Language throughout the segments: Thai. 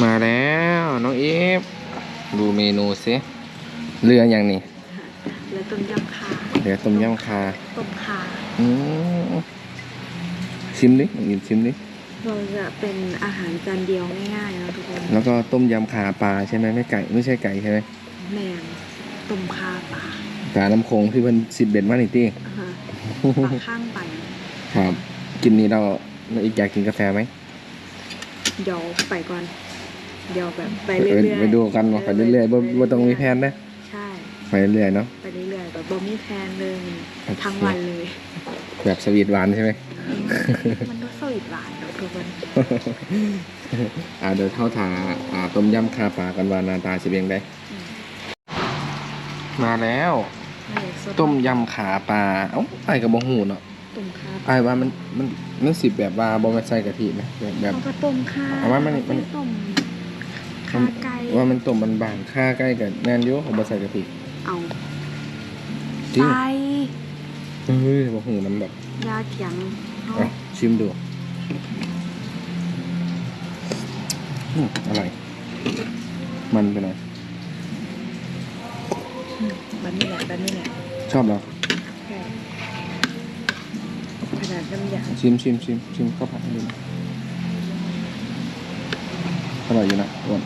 มาแล้วน้องอีฟดูเมนูสิเรืออย่างนี้แล้วต้มยำคาเรือต้มยำคาต้มคาอืมชิมดิน้องอีฟชิมดิเราจะเป็นอาหารจานเดียวง่ายๆนะทุกคนแล้วก็ต้มยำคาปลาใช่ไหมไม่ไก่ไม่ใช่ไก่ใช่ไหมแมงต้มคาปลาปลาน้ำโขงที่เพิ่นสิบเบ็ดมานี่ตี้อ่าฮะปลาข้างไปครับ กินนี้เราเราอีกอยากกินกาแฟไหมเดี๋ยวไปก่อน เดี๋ยวแบบไปไปเรื่อยๆไปดูกันว่าไปเรื่อยๆบ่บ่ต้องมีแผนนะใช่ไปเรื่อยๆเนาะไปเรื่อยๆแบบบ่มีแพลนเลยโอเคทั้งวันเลย แบบสวีทหวานใช่ไหมมันก็สวีทหวานเนอะทุกคนอ่าเดี๋ยวเท่าถาอ่าต้มยำคาปลากันว่าหนาตาสิเป็นยังไงอืมมาแล้วไม่อยากสดต้มยำขาปลาเอ้าไอ้กับบ่หูเนาะต้มคาไอ้ว่ามันมันมันสิแบบว่าบ่แม่นใส่กะทินะแบบแบบเขาก็ต้มคาเอามามานี่มานี่ต้ม คาไก่ว่ามันต้มบางๆค่าใกล้กับแน่นอยู่เขาบ่ใส่กะทิเอาจริงไปเฮ้ยบ่หูมันแบบยาเถียงเอาอะชิมดูอืมอร่อยมันไปหน่อยแบบนี้แหละแบบนี้แหละชอบเหรอใช่ขนาดน้ำยาชิมชิมชิมชิมข้าวผัดให้ดูอร่อยอยู่นะอ้วน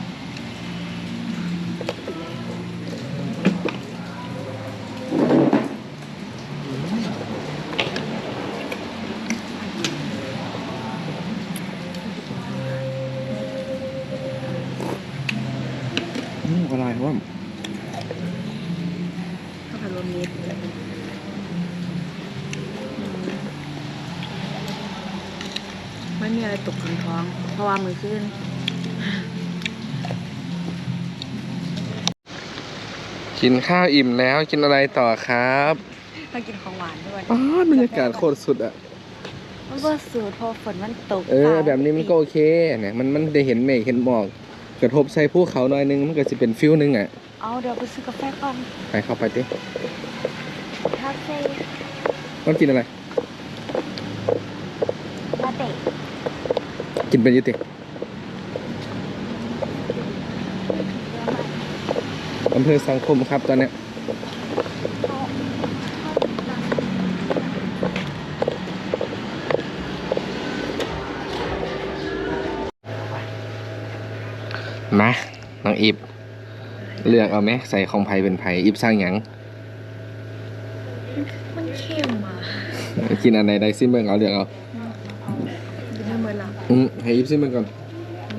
ข้าวผัดรวมมิตรอืมไม่มีอะไรตกถึงท้อง เพราะว่ามือขึ้น กินข้าวอิ่มแล้วกินอะไรต่อครับมากินของหวานด้วยอ๋อบรรยากาศโคตรสุดอะมันก็สูดพอฝนมันตกเออฟ้าแบบนี้มันก็โอเคเนี่ยมันมันได้เห็นเมฆเห็นหมอก กระทบใส่ภูเขาหน่อยนึงมันก็จะเป็นฟิลนึงอะ เอาเดี๋ยวไปซื้อกาแฟก่อน ไปเข้าไปดิคาเฟ่ต้องกินอะไร ลาเต้กินเป็นอยุติอำเภอสังคมครับตอนเนี้ยมาน้องอีฟ เลือกเอาไหมใส่ของไผ่เป็นไผ่อีฟสร้างหยังมันเค็มอะกินอันไหนได้ซิมเบิงเอาเลือกเอากินให้เมิดละอืมให้อีฟซิมเบิงก่อน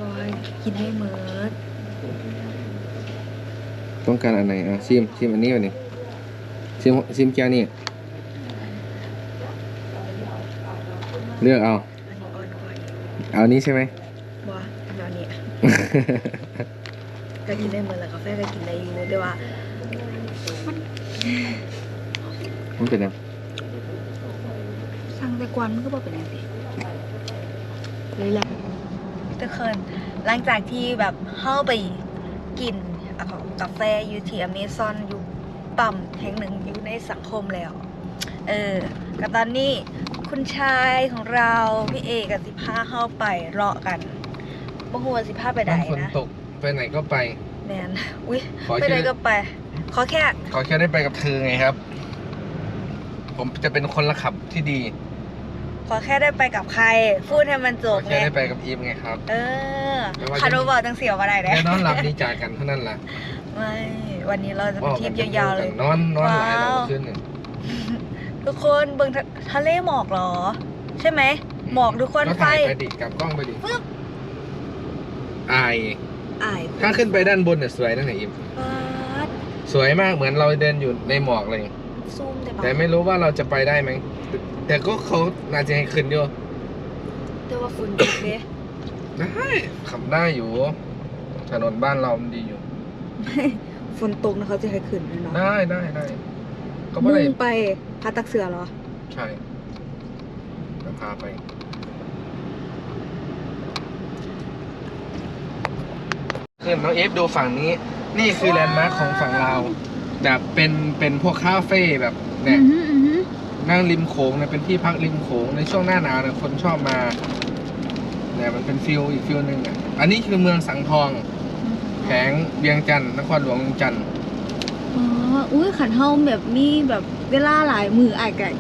บอยกินให้เมิดต้องการอันไหนอะชิมชิมอันนี้ก่อนนี่ชิมชิมแก้วนี่เลือกเอา อันนี้อ่อนกว่าเอานี้ใช่ไหมบอยเดี๋ยวนี้ ก็กินได้เหมิดแล้วกาแฟก็กินได้อยู่แต่ว่ามันเป็นยังสั่งแต่กวนมันก็บอกเป็นยังไงเลยแหละทุกคนหลังจากที่แบบเข้าไปกินกาแฟอยู่ที่อเมซอนอยู่ปั๊มแห่งหนึ่งอยู่ในสังคมแล้ว เออกับตอนนี้คุณชายของเราพี่เอกับสิพาเข้าไปเลาะกันบ่ฮู้ว่าสิพาไปไหนนะฝนตก ไปไหนก็ไป แมนอุ้ยขอไปแค่ไหนก็ไป ขอแค่ขอแค่ได้ไปกับเธอไงครับ ผมจะเป็นคนละขับที่ดี ขอแค่ได้ไปกับใคร พูดให้มันจขอบไงแค่ได้ไปกับอีฟไงครับ เออไม่ว่าจะ คาร์โดบอกจังเสียวมาได้เด้แค่นอนหลับดีจากกันเท่านั้นแหละไม่วันนี้เราจะไปทริปยาวๆเลย นอนนอนหลายว้าวเราขึ้นหนึ่งทุกคนเบิ่งทะทะเลหมอกเหรอ ใช่ไหม หมอกทุกคนก็ไฟ ถ่ายไปดิกลับกล้องไปดิปึ๊บอาย อายถ้าขึ้นไปด้านบนเนี่ยสวยนั่นแหละอีฟฟาดสวยมากเหมือนเราเดินอยู่ในหมอกเลย ซูมแต่แต่ปะไม่รู้ว่าเราจะไปได้ไหมแต่ก็เขาน่าจะให้ขึ้นอยู่แต่ว่าฝุ่นตกเด้ได้ขับได้อยู่ถนนบ้านเรามันดีอยู่ ฝนตกนะเขาจะให้ขึ้นแน่นอนได้ได้ได้ก็ไม่มุ่ได้งไปพาตักเสือเหรอ ใช่จะพาไป นน้องเอฟดูฝั่งนี้ นี่คือแลนด์มาร์คของฝั่งเราวแบบเป็นเป็นพวกคาเฟ่แบบเนี่ยอือหืออือหือนั่งริมโขงเนี่ยเป็นที่พักริมโขงในช่วงหน้าหนาวเนี่ยคนชอบมาเนี่ยมันเป็นฟิลอีกฟิลหนึ่งอะอันนี้คือเมืองสังทองแขวงเวียงจันทร์นครหลวงเวียงจันทร์อ๋ออุ้ยขันเฮาแบบมีแบบเวลาหลายมือไอ้ายไก่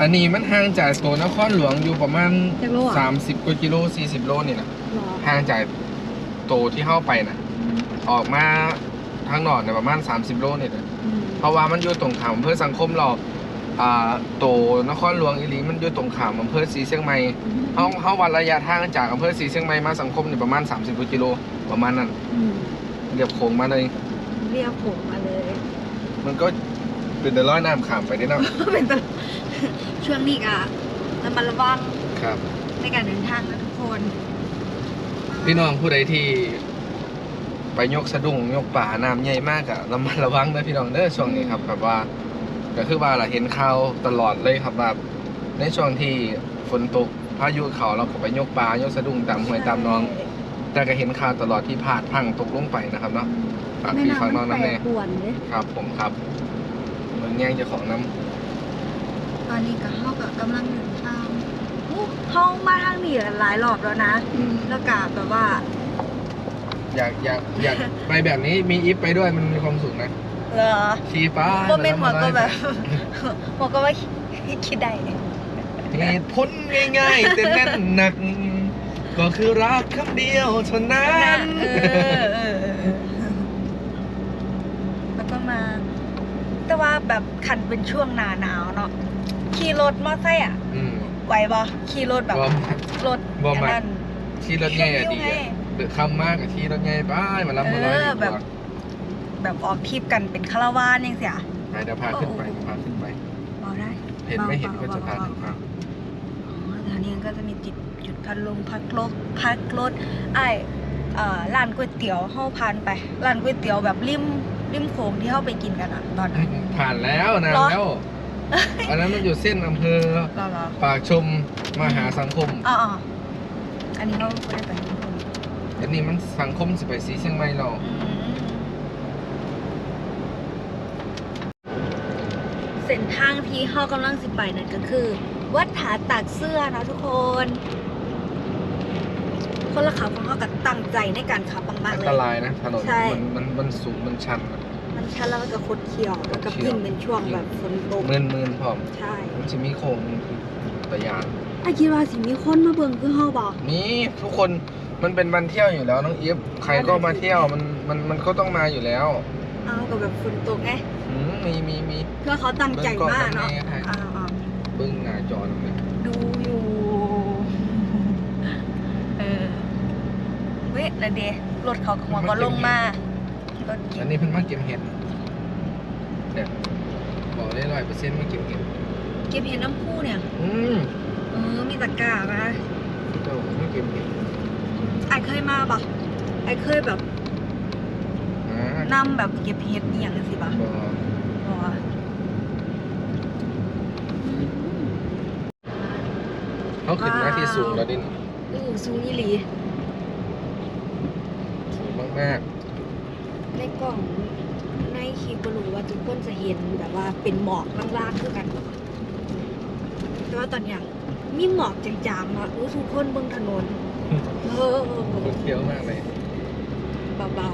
อันนี้มันห่างจากตัวนครหลวงอยู่ประมาณจักโลอะ30กว่ากิโล40โลนี่นะหรอห่างจากโตวที่เข้าไปนะ ออกมาทางนอกเนี่ยประมาณ 30 โลนี่นะอืมเพราะว่ามันอยู่ตรงขามอำเภอสังคมเราอ่าโตนครหลวงอีหลีมันอยู่ตรงขามอำเภอศรีเชียงใหม่เฮาเฮาวัดระยะทางจากอำเภอศรีเชียงใหม่มาสังคมนี่ประมาณ 30กว่ากิโลประมาณนั้นอืมเรียบโค้งมาเลย เรียกผมมาเลย มันก็เป็นแต่ร้อยน้ำขามไปได้เนาะ เป็นตัวช่วงนี้อะระมัดระวังครับ ในการเดินทางนะทุกคนพี่น้องผู้ใดที่ ไปยกสะดุ้งยกป่าน้ำใหญ่มากอะระมัดระวังนะพี่น้องเด้อช่วงนี้ครับแบบว่าก็คือว่าเราเห็นข่าวตลอดเลยครับว่าในช่วงที่ฝนตกพายุเขาเราก็ไปยกป่ายกสะดุ้งตามห้วยตามหน้อง แต่ก็เห็นข่าวตลอดที่พาดพังตกลงไปนะครับเนาะฝากแม่พี่ฝากน้องน้ำมันน้ำแปรแน่ปรวนเลยครับ ผมครับเมืองแย่งเจ้าของน้ตอนนี้ก็เฮากับกำลังเดินทางอู้เฮามาทางนี้หลายรอบแล้วนะำอืมแล้วก็แบบว่า อยากอยากอยากไปแบบนี้มีอีฟไปด้วยมันมีความสุขนะเหรอขี่ป้าโมเมนต์หัวก็แบบหัวก็ว่าคิดได้เนี่ยเหตุผลง่ายๆแต่แน่นหนัก ก็คือรักคำเดียวเท่านั้นเออเออเออแล้วก็มา แต่ว่าแบบคันเป็นช่วงหนาหนาวเนาะขี่รถมอไซค์อะอืมไหวบ่ขี่รถแบบบอมรถบ่มักอันนั้นที่รถง่ายอะดี เที่ยวอะไงเดือดคำมากกับที่รถง่ายไป้ายมารับมาร้อยเอดีอกแบบว่าแบบออกทริปกันเป็นคาราวานยังเสียไปเดี๋ยวพาขึ้นไปเดี๋ยวพาขึ้นไปเอาได้เห็นไม่เห็นก็จะพาขึ้นไปอ๋อทางนี้ก็จะมีจุดจุดพัดลมพักรถพักรถไอ้เอ่อร้านก๋วยเตี๋ยวเฮาผ่านไปร้านก๋วยเตี๋ยวแบบริมริมโขงที่เฮาไปกินกันอะตอนนั้น ผ่านแล้วนานเหรอ แล้วอันนั้นมันอยู่เส้นอำเภอรอรอปากชมมหาสังคม อ๋ออ๋ออันนี้เราไม่ได้ไปริมโขง อันนี้มันสังคมสิไปสีเชียงใหม่เราอืมเส้นทางที่เฮากำลังสิไปนั่นก็คือ วัดผาตากเสื้อเนาะทุกคน คนละขับของเขาก็ตั้งใจในการขับมากอัๆนเลตยรายนะถนนใช่ มันมันมันสูงมันชันอะมันชันแล้วมันก็คดเคี้ยวแล้วก็คดเคี้ยวยิ่งเป็นช่วงแบบฝนตกเมืนมืนพร้อมใช่มันจะมีโค้งตะยานไอ้คิดว่าสิมีคนมาเบิ่งคือเฮาบ่นี่ทุกคน มันเป็นวันเที่ยวอยู่แล้วน้องอีฟใครก็มาเที่ยวมันมันมันก็ต้องมาอยู่แล้วเอากับแบบฝนตกไงอืมมีมีมีเพื่อเขาตั้งใจมากเนาะเบิ่งก่อนนะแม่อ้าวเบิ้งหน้าจอตรงนี้ๆดูอยู่ เออเว้ยแล้วเดรถเขาขโมยก็ลงมารถอันนี้เพิ่นมาเก็บเห็ดเนี่ยบอกเลยร้อยเปอร์เซ็นต์มาเก็บเห็ดเก็บเห็นน้ำคู่เนี่ย อืมเออมีตะกร้ามาเจ้ามาเก็บเห็ด ไอเคยมาบ่ไอเคยแบบอ่านำแบบเก็บเห็ดอหย่างสิบ่บ่บ่ว่าเขาขึ้นมาที่สูงแล้วดิอู้สูงอีหลีสูงมากในกล่องในคลิปก็รู้ว่าทุกคนจะเห็นแบบว่าเป็นหมอกล่างๆคือกัน แต่ว่าตอนเนี้ยมีหมอกจางๆเนาะรู้ทุกคนเบนถนน เออคนเที่ยวมากเลยเบา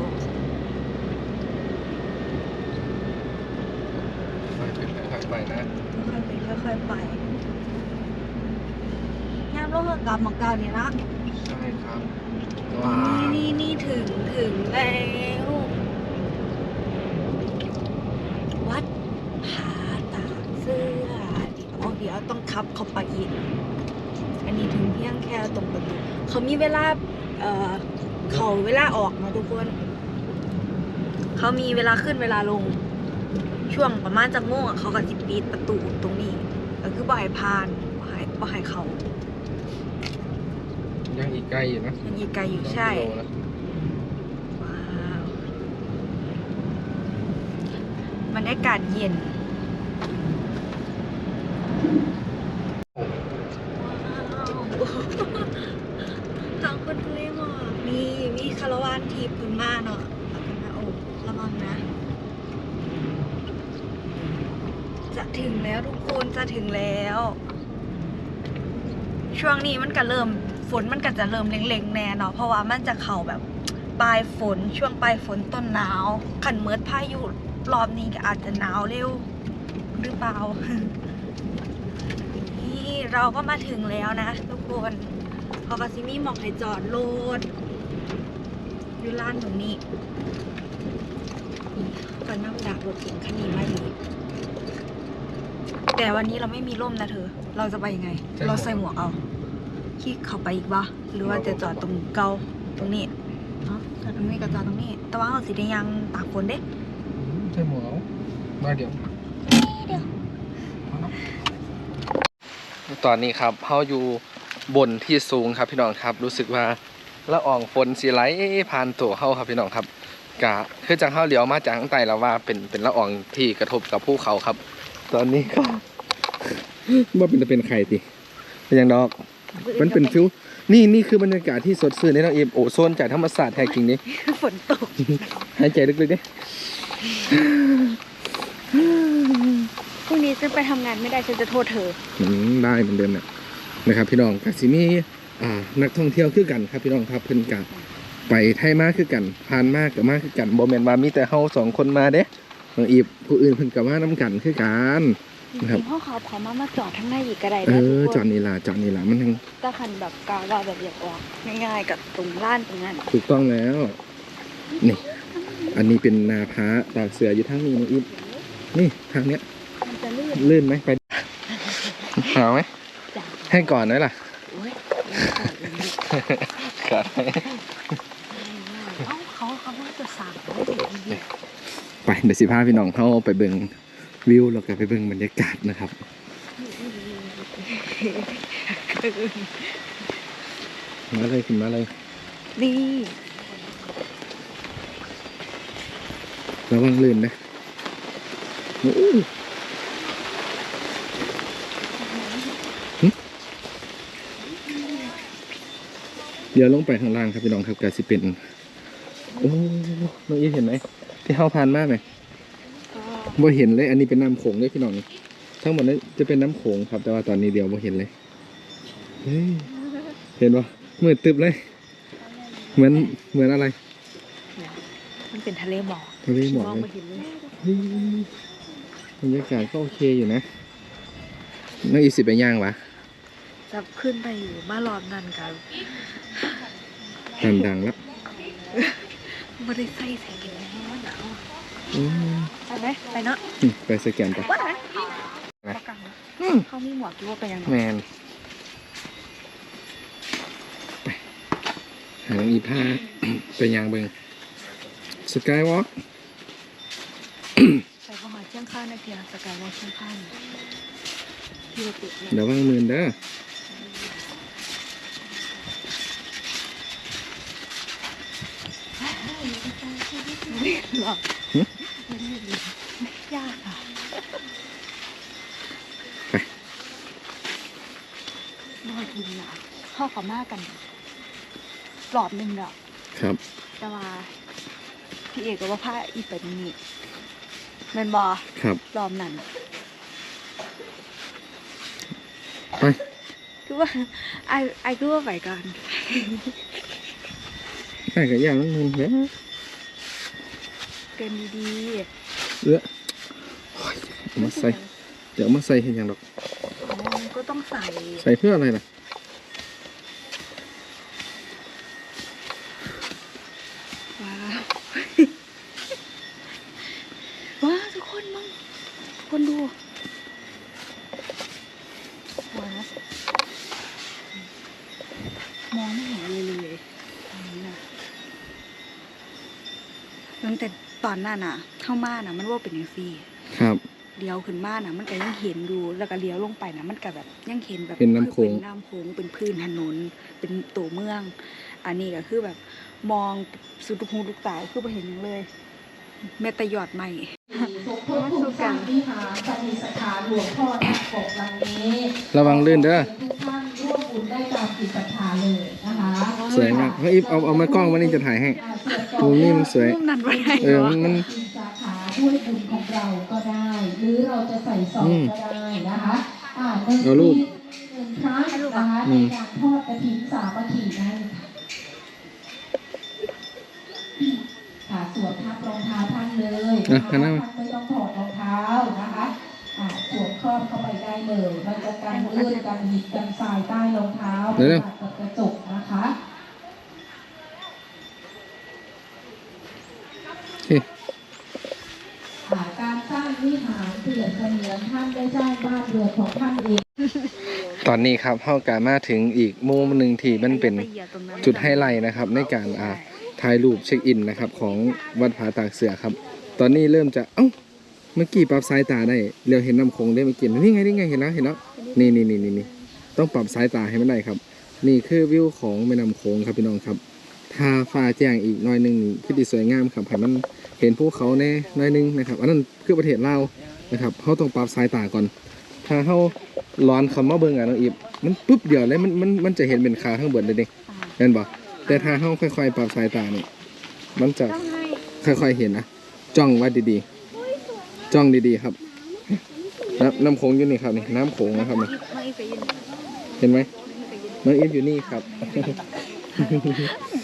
ค่อยๆขึ้นค่อยๆไปนะๆค่อยๆไปค่อยๆไปงานโลกกรรมของเก่าเนี่ยนะใช่ครับว้านี่วนี่นี่ถึงถึงแล้ววัดผาตากเสื้อเดี๋ยวเดี๋ยวต้องขับเข้าไปอีก นนี้ถึงเพียงแค่ตรงประตูเขามีเวลาเอ่อเขาเวลาออกนะทุกคน เขามีเวลาขึ้นเวลาลง ช่วงประมาณจะโมงอะเขาก็จิปิดประตูตรงนี้ก็คือบ่ายพานบ่ายบ่ายเขายังอีกไกลอยู่นะยังอีกไกลอยู่ใช่สงกิโลนะว้าวบรรยากาศเย็น ทางคนทะเลหมอกมีมีคาราวานทีพื้นมาเนาะแล้วกันนะโอ้ระวังนะ จะถึงแล้วทุกคนจะถึงแล้ว ช่วงนี้มันก็เริ่มฝนมันก็จะเริ่มเล็งๆแน่เนาะเพราะว่ามันจะเข้าแบบปลายฝนช่วงปลายฝนต้นหนาวขันเมิดพายุรอบนี้ก็อาจจะหนาวเร็วหรือเปล่านี่เราก็มาถึงแล้วนะ ทุกคนเขาก็ซิมีหมอกให้จอดรถอยู่ร้านตรงนี้นี่ก็นั่งดักรถเก๋งคันนี้มาอยู่แต่วันนี้เราไม่มีร่มนะเธอ เราจะไปยังไงเราใส่หมวกเอาขี่เข้าไปอีกปะหรือว่าจะจอดตรงเกาตรงนี้เนาะจอดตรงนี้กับจอดตรงนี้ แต่ว่าเอาสีแดงยังตากฝนเด้ใช่หมูเอามาเดี๋ยวเดี๋ยวตอนนี้ครับเฮาอยู่บนที่สูงครับพี่น้องครับ รู้สึกว่าละอองฝนสิไหลผ่านตัวเฮาครับพี่น้องครับกะคือจังเฮาเลี้ยวมาจากข้างใต้แล้วว่าเป็นเป็นละอองที่กระทบกับภูเขาครับ ตอนนี้ก็ ว่าเป็นจะเป็นไข่ติเป็นยังดอก มันเป็นฟิว นี่นี่คือบรรยากาศที่สดชื่นในน้องเอมโอโซนจากธรรมศาสตร์แท้จริงนี่ฝนตก หายใจลึกๆดิพรุ่งนี้ฉันไปทำงานไม่ได้ฉันจะโทษเธออืมได้เหมือนเดิมเนี่ยนะครับ พี่น้องกสิมีอ่า นักท่องเที่ยวคือกันครับ พี่น้องครับเพิ่นกะไปไทยมาคือกันผ่านมากกับมากคือกันบ่แม่นว่ามีแต่เฮาสองคนมาเด้น้องอีฟผู้อื่นเพิ่นก็มานํกันคือกัน จครับริงๆพ่อเขาพอมามาจอดทั้งในอีกก็ได้เอนะอทุกจคอดนนี่ล่ะจอดนี่ล่ะมันทั้งถ้าคันแบบกาว่าแบบอยากออกง่ายๆกับตรงร้านตรงนั้นถูกต้องแล้ว นี่ อันนี้เป็นนาพระตากเสืออยู่ทางนี้น้องอีฟนี่ทางเนี้ยมันจะลื่นลื่นไหมไปหาไหมจ้ะให้ก่อนไหมล่ะโอ้ยก่อนไหมเอ้าเขาเขาว่าจะสั่งไว้ถึงดีไปเดี๋ยวสิพาพี่น้องเข้าไปเบิ่ง วิวแล้วก็ไปเบิ่งบรรยากาศนะครับมาเลยขึ้นมาเลยดีระวังลื่นนะโอ้โหหึเดี๋ยวลงไปข้างล่างครับพี่น้องครับกาสิเป็น โอ้น้องอีเห็นไหมที่เข้าผ่านมากไหมก็ บ่เห็นเลย อันนี้เป็นน้ำโขงเลยพี่น้องทั้งหมดนั้นจะเป็นน้ำโขงครับ แต่ว่าตอนนี้เดียวบ่เห็นเลยเฮ้ยเห็นปะมืดตึบเลย เหมือนเหมือนอะไร มันเป็นทะเลหมอกทะเลหมอกมองเลยไม่เห็นเลยเฮ้ยบรรยากาศก็โอเคอยู่นะน้องอีสิไปย่างวะจะขึ้นไปอยู่มารอบนั้นกันดังดังๆแล้วไม่ได้ใส่ใส่กินแล้วหนาวอืม ไปไหมไปเนาะอืมไปสแกนไปว่าประกันอืมเขามีหมวกอยู่ว่าไปยังไงแมนไปหาน้องอีผ้าไปย่างเบิงสกายวอล์กใส่เข้ามาเชียงข้างในเพียงสกายวอล์กเชียงข้างที่เราติดเนี่ยเดี๋ยวว่างมือเด้อหรอไม่ยากอะนอนดินอะ เข้าเขามากกันหลอดหนึ่งอะครับ แต่ว่า พี่เอกก็ว่าผ้าอีเป็นนี่แมนบอครับรอมนั่นไปคือว่าไอไอคือว่าไปกันไปกับย่างน้องมือเด้อเกินดีเอื้อโอ้ยเอาๆมาใส่เดี๋ยวเอามาใส่ให้ยังดอกอ๋อก็ต้องใส่ ใส่เพื่ออะไรล่ะ ว้าว ว้าวทุกคนมึงคนดูว้าวมองไม่เห็นเลยเลยอันนี้น่ะ ตั้งแต่ตอนนั้นน่ะ เข้ามาน่ะ มันว่าเป็นยังซี่ครับ เลี้ยวขึ้นมาน่ะ มันก็ยังเห็นอยู่แล้วก็เลี้ยวลงไปน่ะ มันก็แบบยังเห็นแบบเป็นน้ำโขงคือเป็นน้ำโขงเป็นพื้นถนน เป็นตัวเมือง อันนี้ก็คือแบบมองสุดลูกหูลูกตาคือไปเห็นหยังเลยแม้แต่ยอดใหม่ทุกทุกการวิหารปฏิสถานหลวงพ่อนาคปกวันนี้ระวังลื่นเด้อ ทุกท่านร่วมบุญได้ตามจิตศรัทธาเลยนะคะสวยมากเฮ้ยเอาเอามากล้องวันนี้จะถ่ายให้ อ่าส่วนต่อ มุมนี้มันสวยรูปนั้นไว้ให้เออมันมันจิตสาขาด้วยบุญของเราก็ได้ หรือเราจะใส่ซองอืมก็ได้นะคะอ่าเงินเอารูปเงินครั้งนะคะในการทอดกระถิ่นสามัคคีได้ค่ะค่ะสวมทับรองเท้าท่านเลยนะคะท่านไม่ต้องถอดรองเท้านะคะอ่าสวมครอบเข้าไปได้เลยมันจะกันลื่นกันหิดกันทรายใต้รองเท้าเป็นกับกระจกนะคะ โอเค ค่ะการสร้างวิหาร เปรียนท่านได้สร้างบ้านเรือนของท่านเองตอนนี้ครับเข้ากามาถึงอีกมุมหนึ่งที่มันเป็นจุดไฮไลท์นะครับ ในการอ่าถ่ายรูปเช็คอินนะครับ ของวัดผาตากเสือครับ ตอนนี้เริ่มจะเอ้าเมื่อกี้ปรับสายตาได้เรียวเห็นน้ำคงได้เมื่อกี้นี่ไงนี่ไงเห็นแล้วเห็นแล้วนี่นี่นี่นี่นี่ต้องปรับสายตาให้มันได้ครับ นี่คือวิวของแม่น้ำโขงครับพี่น้องครับถ้าฟ้าแจ้งอีกหน้อยหนึงนี่คือดีสวยงามครับให้มันเห็นภูเขาแน่หน้อยหนึงนะครับ อันนั้นคือประเทศลาว นะครับเขาต้องปรับสายตาก่อน ถ้าเขาร้อนคำว่าเบิ่งอะน้องอีฟมันปุ๊บเดียวเลยมันมันมันจะเห็นเป็นขาข้างบนเลยเด้เห็นบ่แต่ถ้าเขาค่อยๆ ปรับสายตาเนี่ยมันจะค่อยๆเห็นนะจ้องไว้ดีๆ จ้องดีๆครับ น้ำน้ำโขงอยู่นี่ครับนี่น้ำโขงนะครับนี่เห็นไหมน้องอีฟอยู่นี่ครับ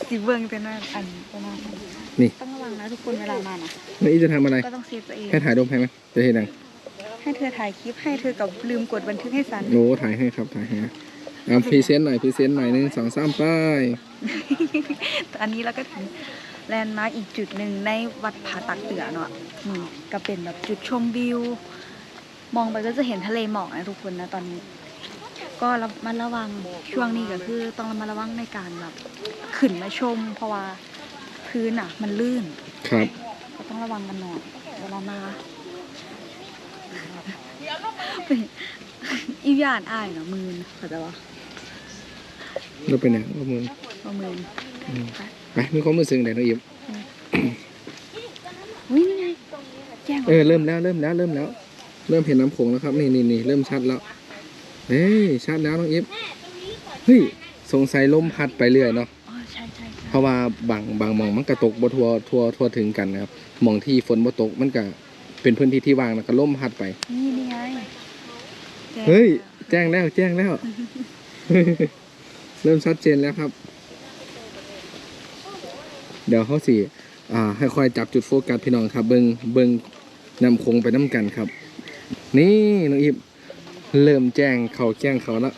สิเบิ้งแต่นั่นอันแต่นั่นนี่ ต้องระวังนะทุกคนเวลามานะน้องอีฟจะทำอะไร ก็ต้องเซฟตัวเองให้ถ่ายรูปให้ไหมจะเห็นยังให้เธอถ่ายคลิปให้เธอกับลืมกดบันทึกให้สันโอ้ถ่ายให้ครับถ่ายให้นะเอาพรีเซนต์หน่อยพรีเซนต์หน่อยหนึ่งสองสามป้ายอันนี้เราก็ถึงแลนด์มาร์กอีกจุดหนึ่งในวัดผาตักเตือเนาะนี่ก็เป็นแบบจุดชมวิว มองไปก็จะเห็นทะเลหมอกนะทุกคนนะตอนนี้ ก็ระมัดระวังช่วงนี้ก็คือ ต้องระมัดระวังในการแบบขึ้นมาชม เพราะว่า พื้นอะ มันลื่นครับก็ต้องระวังกันหน่อยเวลามาอีหยานอายเนาะมืนเข้าใจปะเราไปไหนข้อมูลว่ามืนอืมไปมีความรู้สึกไหนน้องอีฟอุ้ยนี่ไงแจ้งเออเริ่มแล้วเริ่มแล้วเริ่มแล้ว เริ่มเห็นน้ำโขงแล้วครับนี่นี่นี่เริ่มชัดแล้วเฮ้ยชัดแล้วน้องอีฟเฮ้ยสงสัยลมพัดไปเรื่อยเนาะอ๋อใช่ใช่ใช่ เพราะว่าบางบางหมองมันกระตกบ่ทัวทัวทัวถึงกันนะครับหมองที่ฝนบ่ตกมันก็เป็นพื้นที่ที่ว่างแล้วก็ลมพัดไป นี่นี่ไงแจ้งเฮ้ย แจ้งแล้วแจ้งแล้ว เริ่มชัดเจนแล้วครับ เดี๋ยวเขาสิอ่าให้คอยจับจุดโฟกัสพี่น้องครับ เบิงเบิงนำคงไปน้ำกันครับ นี่น้องอีฟเริ่มแจ้งเขาแจ้งเขาแล้ว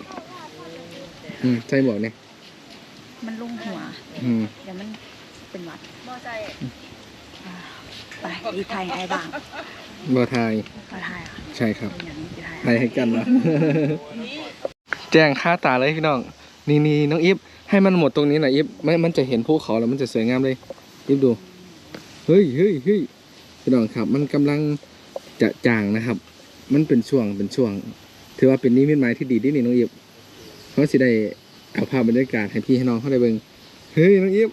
อืมใช่บอกเนี่ยมันลุ่งหัว อืมเดี๋ยวมันเป็นหวัดอ่าไปอีไทยไอ้บ้างบอทายมาไทยอะใช่ครับเป็นอย่างนี้อีไทยทายให้กันนะ แจ้งค่าตาเลยพี่น้อง นี่นี่น้องอีฟให้มันหมดตรงนี้หน่อยอีฟไม่มันจะเห็นภูเขาแล้วมันจะสวยงามเลยอีฟดู เฮ้ยเฮ้ยเฮ้ยพี่น้องครับ มันกำลังจะจางนะครับ มันเป็นช่วงเป็นช่วง ถือว่าเป็นนิมิตหมายที่ดีที่นี่น้องอีฟเขาสิได้เอาภาพบรรยากาศให้พี่ให้น้องเขาได้เบิ่ง เฮ้ยน้องอีฟ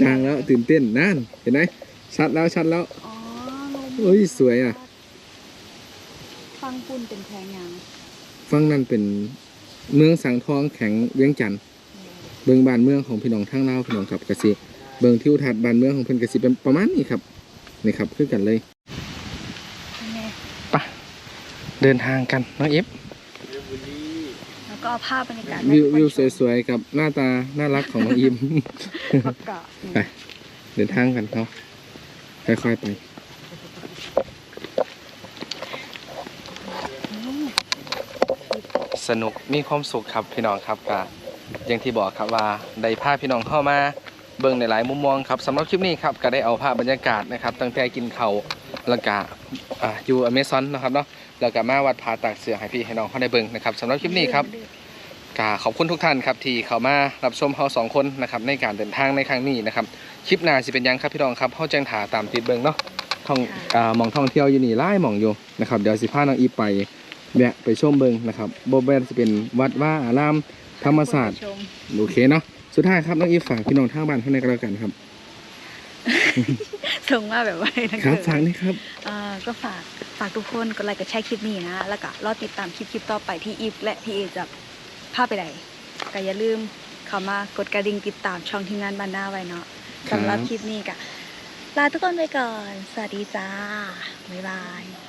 จางแล้วตื่นเต้นนั่นเห็นไหมชัดแล้วชัดแล้วอ๋อลมเฮ้ยสวยอะ ฟังปุ่นเป็นแพงยังฝั่งนั้นเป็นเมืองสังทองแข็งเวียงจันทน์เบิงบ้านเมืองของพี่น้องทางลาวพี่น้องครับกสิเบิงทิวทัศน์บ้านเมืองของเพิ่นกสิเป็นประมาณนี้ครับนี่ครับคือกันเลยยังไงไปะเดินทางกันน้องเอฟแล้ว ก็เอาภาพบรรยากาศวิวให้วิวทุกคนชมสวยๆกับหน้าตาน่ารักของน้องอิมประกาศไปเดินทางกันเขาค่อยๆไปสนุกมีความสุขครับพี่น้องครับก็อย่างที่บอกครับว่าได้พาพี่น้องเข้ามาเบิ่งในหลายมุมมองครับสำหรับคลิปนี้ครับก็ได้เอาภาพบรรยากาศนะครับ ตั้งแต่กินเขาวแล้วก็อ่าอยู่อเมซอนนะครับเนาะแล้วก็มาวัดผาตากเสือให้พี่ให้น้องเขาได้เบิ่งนะครับสำหรับคลิปนี้ครับ ก็ขอบคุณทุกท่านครับที่เข้ามารับชมเราสองคนนะครับในการเดินทางในครั้งนี้นะครับคลิปหน้าสิเป็นหยังครับพี่น้องครับเขาแจ้งถาตามติดเบิ่งเนาะท่องอ่าหมองท่องเที่ยวอยู่นี่ไล่หมองอยู่นะครับเดี๋ยวสิพาน้องอีไปแวะไปชมเบิ่งนะครับโบแบนสิเป็นวัดว่าอารามธรรมศาสตร์ชมโอเคเนาะสุดท้ายครับน้องอีฝากพี่น้องทางบ้านข้างในก็แล้วกันครับส่งมาแบบว่าอะไรนะครับฝากนี่ครับอ่าก็ฝากฝากทุกคนกดไลค์กดแชร์คลิปนี้นะ แล้วก็รอติดตามคลิปคลิปต่อไปที่อีฟและพี่เอจะ พาไปไหนก็อย่าลืมเข้ามากดกระดิ่งติดตามช่องทีมงานบานหน้าไว้เนาะครับสำหรับคลิปนี้ก็ลาทุกคนไปก่อน สวัสดีจ้า บ๊ายบาย